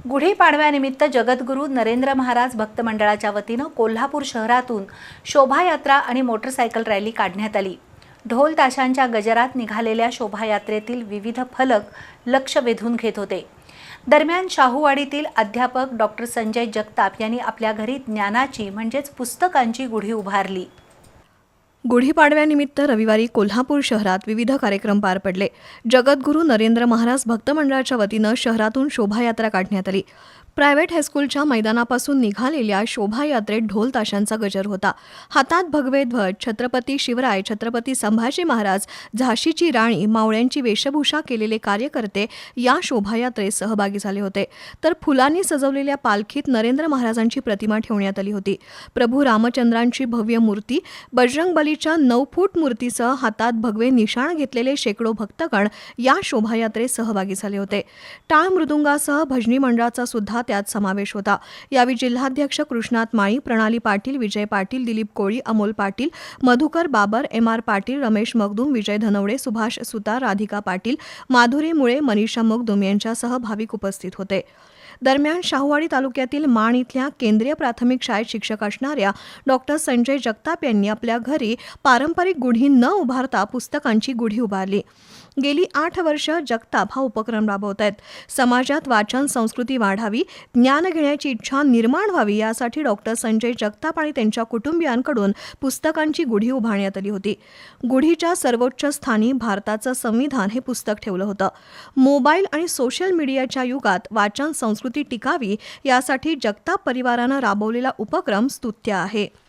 गुढीपाडव्यानिमित्त जगद्गुरू नरेंद्र महाराज भक्त मंडळाच्या वतीनं कोल्हापूर शहरातून शोभायात्रा आणि मोटरसायकल रॅली काढण्यात आली. ढोल ताशांच्या गजरात निघालेल्या शोभायात्रेतील विविध फलक लक्ष वेधून घेत होते. दरम्यान शाहूवाडीतील अध्यापक डॉक्टर संजय जगताप यांनी आपल्या घरी ज्ञानाची म्हणजेच पुस्तकांची गुढी उभारली. गुढीपाडव्यानिमित्त रविवारी कोल्हापूर शहरात विविध कार्यक्रम पार पडले. जगद्गुरू नरेंद्र महाराज भक्त मंडळाच्या वतीनं शहरातून शोभायात्रा काढण्यात आली. प्रायव्हेट हायस्कूलच्या मैदानापासून निघालेल्या शोभायात्रेत ढोल ताशांचा गजर होता. हातात भगवे ध्वज छत्रपती शिवराय छत्रपती संभाजी महाराज झाशीची राणी मावळ्यांची वेशभूषा केलेले कार्यकर्ते या शोभायात्रेत सहभागी झाले होते. तर फुलांनी सजवलेल्या पालखीत नरेंद्र महाराजांची प्रतिमा ठेवण्यात आली होती. प्रभू रामचंद्रांची भव्य मूर्ती बजरंग बलीच्या नऊ फूट मूर्तीसह हातात भगवे निशाण घेतलेले शेकडो भक्तगण या शोभायात्रेत सहभागी झाले होते. टाळ मृदुंगासह भजनी मंडळाचा सुद्धा त्यात समावेश होता. यावेळी जिल्हाध्यक्ष कृष्णात माळी प्रणाली पाटील विजय पाटील दिलीप कोळी अमोल पाटील मधुकर बाबर एम आर पाटील रमेश मगदूम विजय धनवडे सुभाष सुतार राधिका पाटील माधुरी मुळे मनीषा मगदूम यांच्यासह भाविक उपस्थित होते. दरम्यान शाहूवाडी तालुक्यातील माण इथल्या केंद्रीय प्राथमिक शाळेत शिक्षक असणाऱ्या डॉक्टर संजय जगताप यांनी आपल्या घरी पारंपरिक गुढी न उभारता पुस्तकांची गुढी उभारली. गेली आठ वर्ष जगताप हा उपक्रम राबवत आहेत समाजात वाचन संस्कृती वाढावी ज्ञान घेण्याची इच्छा निर्माण व्हावी यासाठी डॉक्टर संजय जगताप आणि त्यांच्या कुटुंबियांकडून पुस्तकांची गुढी उभारण्यात आली होती. गुढीच्या सर्वोच्च स्थानी भारताचं संविधान हे पुस्तक ठेवलं होतं. मोबाईल आणि सोशल मीडियाच्या युगात वाचन संस्कृती टिकावी यासाठी जगताप परिवारानं राबवलेला उपक्रम स्तुत्य आहे.